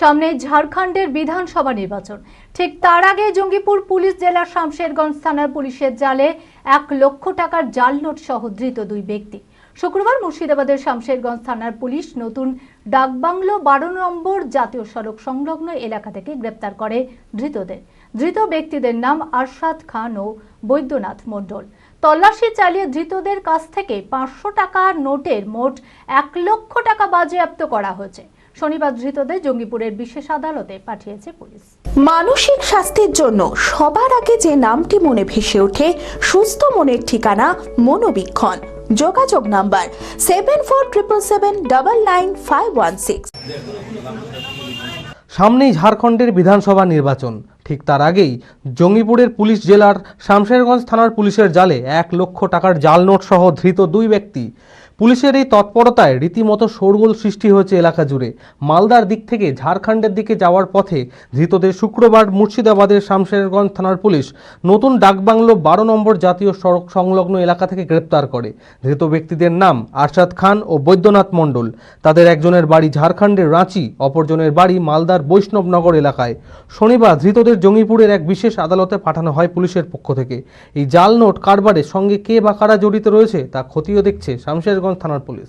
সামনে ঝাড়খণ্ডের বিধানসভা নির্বাচন। ঠিক তার আগে জঙ্গিপুর পুলিশ জেলার শামশেরগঞ্জ থানার পুলিশের জালে এক লক্ষ টাকার জাল নোট সহ ধৃত দুই ব্যক্তি। শুক্রবার মুর্শিদাবাদের শামশেরগঞ্জ থানার পুলিশ নতুন ডাকবাংলো বারো নম্বর জাতীয় সড়ক সংলগ্ন এলাকা থেকে গ্রেপ্তার করে ধৃতদের। ধৃত ব্যক্তিদের নাম আরশাদ খান ও বৈদ্যনাথ মণ্ডল। তল্লাশি চালিয়ে ধৃতদের কাছ থেকে পাঁচশো টাকা নোটের মোট এক লক্ষ টাকা বাজেয়াপ্ত করা হয়েছে। শনিবার ধৃতদের জঙ্গিপুরের বিশেষ আদালতে পাঠিয়েছে পুলিশ। মানসিক স্বাস্থ্যের জন্য সবার আগে যে নামটি মনে ভেসে ওঠে সুস্থ মনের ঠিকানা মনোবীক্ষণ। যোগাযোগ number seven four triple seven double nine five one six সামনেই ঝাড়খণ্ডের বিধানসভা নির্বাচন। ঠিক তার আগেই জঙ্গিপুরের পুলিশ জেলার শামশেরগঞ্জ থানার পুলিশের জালে এক লক্ষ টাকার জাল নোট সহ ধৃত দুই ব্যক্তি। পুলিশের এই তৎপরতায় রীতিমতো শোরগোল সৃষ্টি হয়েছে এলাকা জুড়ে। মালদার দিক থেকে ঝাড়খণ্ডের দিকে যাওয়ার পথে ধৃতদের শুক্রবার মুর্শিদাবাদের শামশেরগঞ্জ থানার পুলিশ নতুন ডাকবাংলো বারো নম্বর জাতীয় সড়ক সংলগ্ন এলাকা থেকে গ্রেপ্তার করে। ধৃত ব্যক্তিদের নাম আরশাদ খান ও বৈদ্যনাথ মণ্ডল। তাদের একজনের বাড়ি ঝাড়খণ্ডের রাঁচি, অপরজনের বাড়ি মালদার বৈষ্ণবনগর এলাকায়। শনিবার ধৃতদের জঙ্গিপুরের এক বিশেষ আদালতে পাঠানো হয় পুলিশের পক্ষ থেকে। এই জাল নোট কারবারের সঙ্গে কে বা কারা জড়িত রয়েছে তা খতিয়ে দেখছে শামশেরগঞ্জ থানার police.